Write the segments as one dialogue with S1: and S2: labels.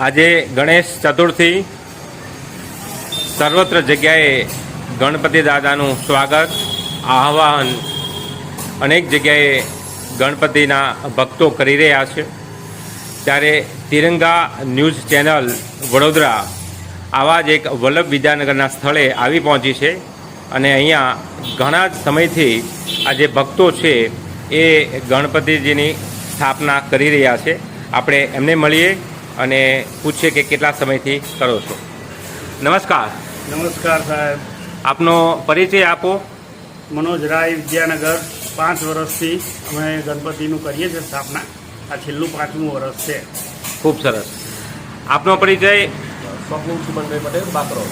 S1: આજે ગણેશ ચતુર્થી સર્વત્ર જગ્યાએ ગણપતિ દાદાનું સ્વાગત આહ્વાન અનેક જગ્યાએ ગણપતિના ભક્તો કરી રહ્યા છે. ત્યારે તિરંગા ન્યૂઝ ચેનલ વડોદરા આવા જ એક વલ્લભ વિદ્યાનગરના સ્થળે આવી પહોંચી છે અને અહીંયા ઘણા જ સમયથી આ જે ભક્તો છે એ ગણપતિજીની સ્થાપના કરી રહ્યા છે. આપણે એમને મળીએ. અને પૂછીએ કે કેટલા સમયથી કરો છો. નમસ્કાર.
S2: નમસ્કાર સાહેબ.
S1: આપનો પરિચય આપો.
S2: મનોજ રાય વિદ્યાનગર. પાંચ વર્ષથી અમે ગણપતિનું કરીએ છીએ સ્થાપના. આ છેલ્લું પાંચમું વર્ષ છે.
S1: ખૂબ સરસ. આપનો પરિચય?
S3: સ્વપ્નિલ સુમનભાઈ પટેલ બાકરો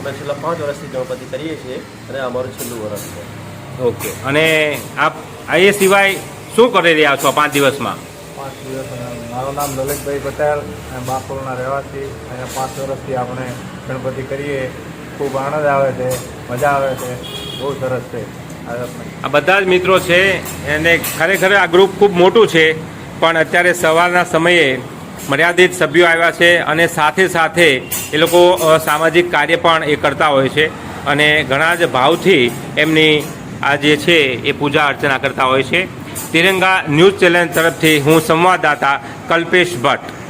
S3: અમે છેલ્લા પાંચ વર્ષથી ગણપતિ કરીએ છીએ અને અમારું છેલ્લું વર્ષ છે.
S1: ઓકે. અને આપ આ એ સિવાય શું કરી રહ્યા છો આ પાંચ દિવસમાં?
S4: પાંચ દિવસ મારું નામ લલિતભાઈ પટેલ, અને બાકોલના રહેવાસી. અને પાંચ વર્ષથી આપણે ગણપતિ કરીએ. ખૂબ આનંદ આવે છે, મજા આવે છે. બહુ સરસ છે. આ
S1: બધા જ મિત્રો છે, એને ખરેખર આ ગ્રુપ ખૂબ મોટું છે, પણ અત્યારે સવારના સમયે મર્યાદિત સભ્યો આવ્યા છે, અને સાથે સાથે એ લોકો સામાજિક કાર્ય પણ એ કરતા હોય છે. અને ઘણા જ ભાવથી એમની આ જે છે, એ પૂજા અર્ચના કરતા હોય છે. तिरंगा न्यूज़ चैनल तरफ़
S5: थी हूँ संवाददाता कल्पेश भट्ट